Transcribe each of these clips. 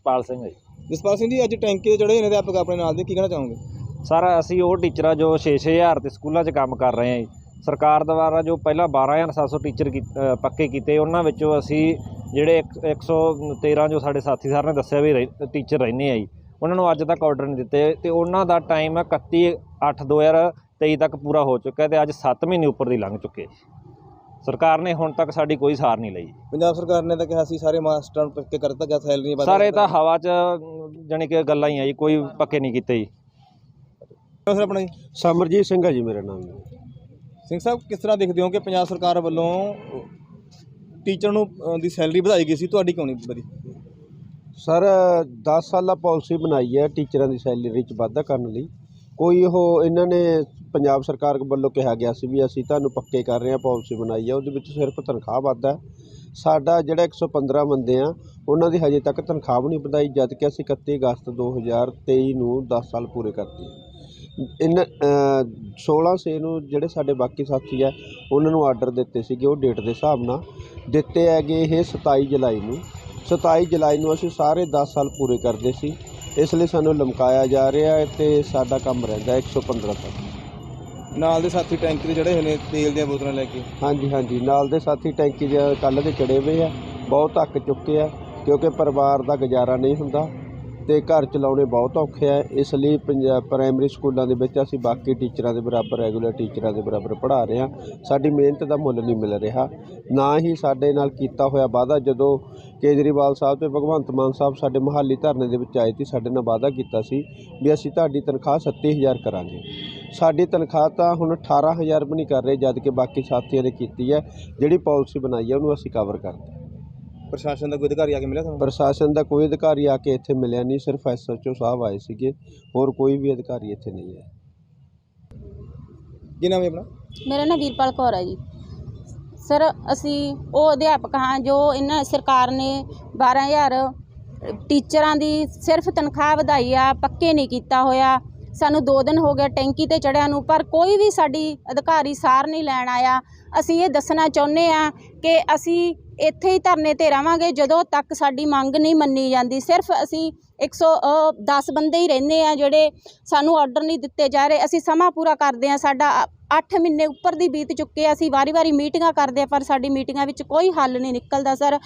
ਜਸਪਾਲ ਸਿੰਘ ਜੀ। ਜਸਪਾਲ ਸਿੰਘ ਜੀ ਅੱਜ ਟੈਂਕੀ ਤੇ ਚੜੇ ਨੇ ਅਧਿਆਪਕ ਆਪਣੇ ਨਾਲ ਦੇ ਕੀ ਕਹਿਣਾ ਚਾਹੋਗੇ? ਸਰ ਅਸੀਂ ਉਹ ਟੀਚਰ ਜੋ 6-6000 ਤੇ ਸਕੂਲਾਂ 'ਚ ਕੰਮ ਕਰ ਰਹੇ ਹਾਂ ਜੀ। ਸਰਕਾਰ ਦੁਆਰਾ ਜੋ ਪਹਿਲਾਂ 12700 ਟੀਚਰ ਪੱਕੇ ਕੀਤੇ ਉਹਨਾਂ ਵਿੱਚੋਂ ਅਸੀਂ ਜਿਹੜੇ ਇੱਕ- 113 ਜੋ ਸਾਡੇ ਸਾਥੀ ਸਰ ਨੇ ਦੱਸਿਆ ਵੀ ਟੀਚਰ ਰਹਿੰਦੇ ਆ ਜੀ ਉਹਨਾਂ ਨੂੰ ਅੱਜ ਤੱਕ ਆਰਡਰ ਨਹੀਂ ਦਿੱਤੇ। ਤੇ ਉਹਨਾਂ ਦਾ ਟਾਈਮ ਹੈ 31 8 2023 ਤੱਕ ਪੂਰਾ ਹੋ ਚੁੱਕਾ ਤੇ ਅੱਜ 7 ਮਹੀਨੇ ਉੱਪਰ ਦੀ ਲੰਘ ਚੁੱਕੇ ਸਰਕਾਰ ਨੇ ਹੁਣ ਤੱਕ ਸਾਡੀ ਕੋਈ ਸਾਰ ਨਹੀਂ ਲਈ। ਪੰਜਾਬ ਸਰਕਾਰ ਨੇ ਤਾਂ ਕਿਹਾ ਸੀ ਸਾਰੇ ਮਾਸਟਰਾਂ ਨੂੰ ਪੱਕੇ ਕਰ ਦਿੱਤਾ ਗਿਆ ਸੈਲਰੀ ਸਾਰੇ ਤਾਂ ਹਵਾ 'ਚ ਜਾਣੀ ਕਿ ਗੱਲਾਂ ਹੀ ਆ ਜੀ ਕੋਈ ਪੱਕੇ ਨਹੀਂ ਕੀਤੇ ਜੀ। ਸਰ ਆਪਣਾ ਜੀ? ਸਮਰਜੀਤ ਸਿੰਘ ਹੈ ਜੀ ਮੇਰਾ ਨਾਮ। ਸਿੰਘ ਸਾਹਿਬ ਕਿਸ ਤਰ੍ਹਾਂ ਦੇਖਦੇ ਹੋ ਕਿ ਪੰਜਾਬ ਸਰਕਾਰ ਵੱਲੋਂ ਟੀਚਰ ਨੂੰ ਅ, ਦੀ ਸੈਲਰੀ ਵਧਾਈ ਗਈ ਸੀ? ਤੁਹਾਡੀ ਕਿਉਂ ਨਹੀਂ ਵਧੀ? ਸਰ 10 ਸਾਲਾ ਪਾਲਿਸੀ ਬਣਾਈ ਹੈ ਟੀਚਰਾਂ ਦੀ ਸੈਲਰੀ 'ਚ ਵਾਧਾ ਕਰਨ ਲਈ। ਕੋਈ ਉਹ ਇਹਨਾਂ ਨੇ ਪੰਜਾਬ ਸਰਕਾਰ ਵੱਲੋਂ ਕਿਹਾ ਗਿਆ ਸੀ ਵੀ ਅਸੀਂ ਤੁਹਾਨੂੰ ਪੱਕੇ ਕਰ ਰਹੇ ਹਾਂ, ਪਾਲਿਸੀ ਬਣਾਈ ਹੈ ਉਹਦੇ ਵਿੱਚ ਸਿਰਫ ਤਨਖਾਹ ਵਾਧਾ ਸਾਡਾ ਜਿਹੜਾ 115 ਬੰਦੇ ਆ, ਉਹਨਾਂ ਦੀ ਹਜੇ ਤੱਕ ਤਨਖਾਹ ਵੀ ਨਹੀਂ ਵਧਾਈ, ਜਦ ਕਿ ਅਸੀਂ 31 ਅਗਸਤ 2023 ਨੂੰ 10 ਸਾਲ ਪੂਰੇ ਕਰਤੇ ਇਨ 16 ਸੇ ਨੂੰ ਜਿਹੜੇ ਸਾਡੇ ਬਾਕੀ ਸਾਥੀ ਆ, ਉਹਨਾਂ ਨੂੰ ਆਰਡਰ ਦਿੱਤੇ ਸੀਗੇ, ਉਹ ਡੇਟ ਦੇ ਹਿਸਾਬ ਨਾਲ। ਦਿੱਤੇ ਹੈਗੇ ਇਹ 27 ਜੁਲਾਈ ਨੂੰ। 27 ਜੁਲਾਈ ਨੂੰ ਅਸੀਂ ਸਾਰੇ 10 ਸਾਲ ਪੂਰੇ ਕਰਦੇ ਸੀ। ਇਸ ਲਈ ਸਾਨੂੰ ਲਮਕਾਇਆ ਜਾ ਰਿਹਾ ਹੈ ਤੇ ਸਾਡਾ ਕੰਮ ਰਹਿੰਦਾ 115 ਤੱਕ। ਨਾਲ ਦੇ ਸਾਥੀ ਟੈਂਕੀ ਤੇ ਚੜੇ ਹੋਏ ਨੇ, ਤੇਲ ਦੀਆਂ ਬੋਤਲਾਂ ਲੈ ਕੇ। ਹਾਂਜੀ ਹਾਂਜੀ। ਨਾਲ ਦੇ ਸਾਥੀ ਟੈਂਕੀ ਦੇ ਕੱਲ੍ਹ ਦੇ ਚੜੇ ਹੋਏ ਆ। ਬਹੁਤ ਧੱਕ ਚੁੱਕੇ ਆ, ਕਿਉਂਕਿ ਪਰਿਵਾਰ ਦਾ ਗੁਜ਼ਾਰਾ ਨਹੀਂ ਹੁੰਦਾ। ਤੇ ਘਰ ਚਲਾਉਣੇ ਬਹੁਤ ਔਖੇ ਆ। ਇਸ ਲਈ ਪੰਜਾਬ ਪ੍ਰਾਇਮਰੀ ਸਕੂਲਾਂ ਦੇ ਵਿੱਚ ਅਸੀਂ ਬਾਕੀ ਟੀਚਰਾਂ ਦੇ ਬਰਾਬਰ ਰੈਗੂਲਰ ਟੀਚਰਾਂ ਦੇ ਬਰਾਬਰ ਪੜ੍ਹਾ ਰਹੇ ਹਾਂ। ਸਾਡੀ ਮਿਹਨਤ ਦਾ ਮੁੱਲ ਨਹੀਂ ਮਿਲ ਰਿਹਾ। ਨਾ ਹੀ ਸਾਡੇ ਨਾਲ ਕੀਤਾ ਹੋਇਆ ਵਾਅਦਾ ਜਦੋਂ ਕੇਜਰੀਵਾਲ ਸਾਹਿਬ ਤੇ ਭਗਵੰਤ ਮਾਨ ਸਾਹਿਬ ਸਾਡੇ ਮਹਾਲੀ ਧਰਨੇ ਦੇ ਵਿੱਚ ਆਏ ਸੀ, ਸਾਡੇ ਨਾਲ ਵਾਅਦਾ ਕੀਤਾ ਸੀ ਵੀ ਅਸੀਂ ਤੁਹਾਡੀ ਤਨਖਾਹ 37000 ਕਰਾਂਗੇ। ਸਾਡੀ ਤਨਖਾਹ ਤਾਂ ਹੁਣ 18000 ਵੀ ਨਹੀਂ ਕਰ ਰਹੇ, ਜਦ ਕਿ ਬਾਕੀ ਸਾਥੀਆਂ ਨੇ ਕੀਤੀ ਹੈ। ਜਿਹੜੀ ਪਾਲਿਸੀ ਬਣਾਈ ਹੈ, ਉਹਨੂੰ ਅਸੀਂ ਕਵਰ ਕਰਦੇ ਪ੍ਰਸ਼ਾਸਨ ਦਾ ਕੋਈ ਅਧਿਕਾਰੀ ਆ ਕੇ ਮਿਲਿਆ ਤੁਹਾਨੂੰ? ਪ੍ਰਸ਼ਾਸਨ ਦਾ ਕੋਈ ਅਧਿਕਾਰੀ ਆ ਕੇ ਇੱਥੇ ਮਿਲਿਆ ਨਹੀਂ ਸਿਰਫ ਐਸਐਚਓ ਸਾਹਿਬ ਆਏ ਸੀਗੇ ਹੋਰ ਕੋਈ ਵੀ ਅਧਿਕਾਰੀ ਇੱਥੇ ਨਹੀਂ ਹੈ ਕੀ ਨਾਮ ਹੈ ਆਪਣਾ? ਮੇਰਾ ਨਾਮ ਵੀਰਪਾਲ ਕੌਰ ਹੈ ਜੀ। ਸਰ ਅਸੀਂ ਉਹ ਅਧਿਆਪਕ ਹਾਂ ਜੋ ਇਹਨਾਂ ਸਰਕਾਰ ਨੇ 12000 ਟੀਚਰਾਂ ਦੀ ਸਿਰਫ ਤਨਖਾਹ ਵਧਾਈ ਆ ਪੱਕੇ ਨਹੀਂ ਕੀਤਾ ਹੋਇਆ। ਸਾਨੂੰ 2 ਦਿਨ ਹੋ ਗਏ ਟੈਂਕੀ ਤੇ ਚੜਿਆ ਨੂੰ, ਪਰ ਕੋਈ ਵੀ ਸਾਡੀ ਅਧਿਕਾਰੀ ਸਾਰ ਨਹੀਂ ਲੈਣ ਆਇਆ। ਅਸੀਂ ਇਹ ਦੱਸਣਾ ਚਾਹੁੰਦੇ ਆ ਕਿ ਅਸੀਂ ਇੱਥੇ ਹੀ ਧਰਨੇ ਤੇ ਰਵਾਂਗੇ, ਜਦੋਂ ਤੱਕ ਸਾਡੀ ਮੰਗ ਨਹੀਂ ਮੰਨੀ ਜਾਂਦੀ। ਸਿਰਫ ਅਸੀਂ 110 ਬੰਦੇ ਹੀ ਰਹਿੰਦੇ ਆ ਜਿਹੜੇ ਸਾਨੂੰ ਆਰਡਰ ਨਹੀਂ ਦਿੱਤੇ ਜਾ ਰਹੇ। ਅਸੀਂ ਸਮਾਂ ਪੂਰਾ ਕਰਦੇ ਆ ਸਾਡਾ 8 ਮਹੀਨੇ ਉੱਪਰ ਦੀ ਬੀਤ ਚੁੱਕੇ ਆ। ਅਸੀਂ ਵਾਰੀ-ਵਾਰੀ ਮੀਟਿੰਗਾਂ ਕਰਦੇ ਆ, ਪਰ ਸਾਡੀ ਮੀਟਿੰਗਾਂ ਵਿੱਚ ਕੋਈ ਹੱਲ ਨਹੀਂ ਨਿਕਲਦਾ, ਸਰ।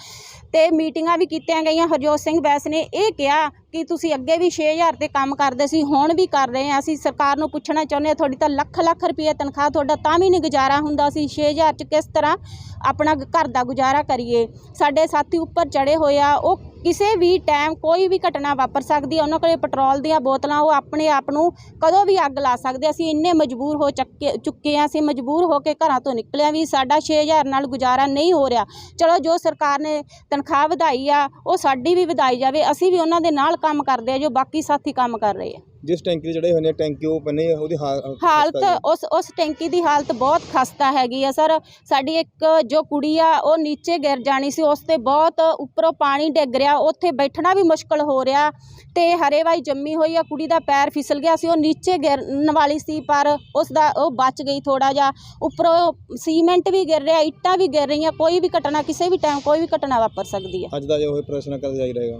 ਤੇ ਮੀਟਿੰਗਾਂ ਵੀ ਕੀਤੀਆਂ ਗਈਆਂ। ਹਰਜੋਤ ਸਿੰਘ ਬੈਸ ਨੇ ਇਹ ਕਿਹਾ ਕਿ ਤੁਸੀਂ ਅੱਗੇ ਵੀ 6000 ਤੇ ਕੰਮ ਕਰਦੇ ਸੀ, ਹੁਣ ਵੀ ਕਰ ਰਹੇ ਆ। ਅਸੀਂ ਸਰਕਾਰ ਨੂੰ ਪੁੱਛਣਾ ਚਾਹੁੰਦੇ ਆ ਤੁਹਾਡੀ ਤਾਂ ਲੱਖ ਲੱਖ ਰੁਪਏ ਤਨਖਾਹ, ਤੁਹਾਡਾ ਤਾਂ ਵੀ ਨਹੀਂ ਗੁਜ਼ਾਰਾ ਹੁੰਦਾ ਸੀ। 6000 ਚ ਕਿਸ ਤਰ੍ਹਾਂ ਆਪਣਾ ਘਰ ਦਾ ਗੁਜ਼ਾਰਾ ਕਰੀਏ? ਸਾਡੇ ਸਾਥੀ ਉੱਪਰ ਚੜੇ ਹੋਏ ਆ, ਉਹ ਕਿਸੇ ਵੀ ਟਾਈਮ ਕੋਈ ਵੀ ਘਟਨਾ ਵਾਪਰ ਸਕਦੀ ਹੈ, ਉਹਨਾਂ ਕੋਲੇ ਪੈਟਰੋਲ ਦੀਆਂ ਬੋਤਲਾਂ, ਉਹ ਆਪਣੇ ਆਪ ਨੂੰ ਕਦੋਂ ਵੀ ਅੱਗ ਲਾ ਸਕਦੇ ਅਸੀਂ ਇੰਨੇ ਮਜਬੂਰ ਹੋ ਚੱਕੇ, ਚੁੱਕੇ ਆ, ਅਸੀਂ ਮਜਬੂਰ ਹੋ ਕੇ ਘਰਾਂ ਤੋਂ ਨਿਕਲਿਆ ਵੀ ਸਾਡਾ 6000 ਨਾਲ ਗੁਜ਼ਾਰਾ ਨਹੀਂ ਹੋ ਰਿਹਾ। ਚਲੋ ਜੋ ਸਰਕਾਰ ਨੇ ਤਨਖਾਹ ਵਧਾਈ ਆ, ਉਹ ਸਾਡੀ ਵੀ ਵਧਾਈ ਜਾਵੇ, ਅਸੀਂ ਵੀ ਉਹਨਾਂ ਦੇ ਨਾਲ ਕੰਮ ਕਰਦੇ ਆ ਜੋ ਬਾਕੀ ਸਾਥੀ ਕੰਮ ਕਰ ਰਹੇ ਆ। ਜਿਸ ਟੈਂਕੀ ਤੇ ਚੜੇ ਹੋਏ ਨੇ ਟੈਂਕੀ ਉਹ ਬੰਨੇ ਉਹਦੀ ਹਾਲਤ ਉਸ ਉਸ ਟੈਂਕੀ ਦੀ ਹਾਲਤ ਬਹੁਤ ਖਸਤਾ ਹੈਗੀ ਆ ਸਰ। ਸਾਡੀ ਇੱਕ ਜੋ ਕੁੜੀ ਆ ਉਹ ਨੀਚੇ ਗਿਰ ਜਾਣੀ ਸੀ ਉਸ ਤੇ ਬਹੁਤ ਉੱਪਰੋਂ ਪਾਣੀ ਡਿੱਗ ਰਿਹਾ ਉੱਥੇ ਬੈਠਣਾ ਵੀ ਮੁਸ਼ਕਲ ਹੋ ਰਿਹਾ ਤੇ ਹਰੇਵਾਈ ਜੰਮੀ ਹੋਈ ਆ ਕੁੜੀ ਦਾ ਪੈਰ ਫਿਸਲ ਗਿਆ ਸੀ ਉਹ ਨੀਚੇ ਗਿਰਨ ਵਾਲੀ ਸੀ ਪਰ ਉਸ ਦਾ ਉਹ ਬਚ ਗਈ ਥੋੜਾ ਜਿਹਾ। ਉੱਪਰੋਂ ਸੀਮੈਂਟ ਵੀ ਗਿਰ ਰਿਹਾ ਇੱਟਾਂ ਵੀ ਗਿਰ ਰਹੀਆਂ ਕੋਈ ਵੀ ਘਟਨਾ ਕਿਸੇ ਵੀ ਟਾਈਮ ਕੋਈ ਵੀ ਘਟਨਾ ਵਾਪਰ ਸਕਦੀ ਹੈ ਅੱਜ ਦਾ ਜੋ ਇਹ ਪ੍ਰਸ਼ਨ ਕਦ ਜਾਰੀ ਰਹੇਗਾ।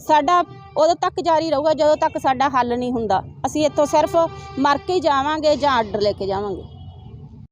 ਸਾਡਾ ਉਦੋਂ ਤੱਕ ਜਾਰੀ ਰਹੂਗਾ ਜਦੋਂ ਤੱਕ ਸਾਡਾ ਹੱਲ ਨਹੀਂ ਹੁੰਦਾ। ਅਸੀਂ ਇੱਥੋਂ ਸਿਰਫ ਮਰ ਕੇ ਹੀ ਜਾਵਾਂਗੇ ਜਾਂ ਆਰਡਰ ਲੈ ਕੇ ਜਾਵਾਂਗੇ।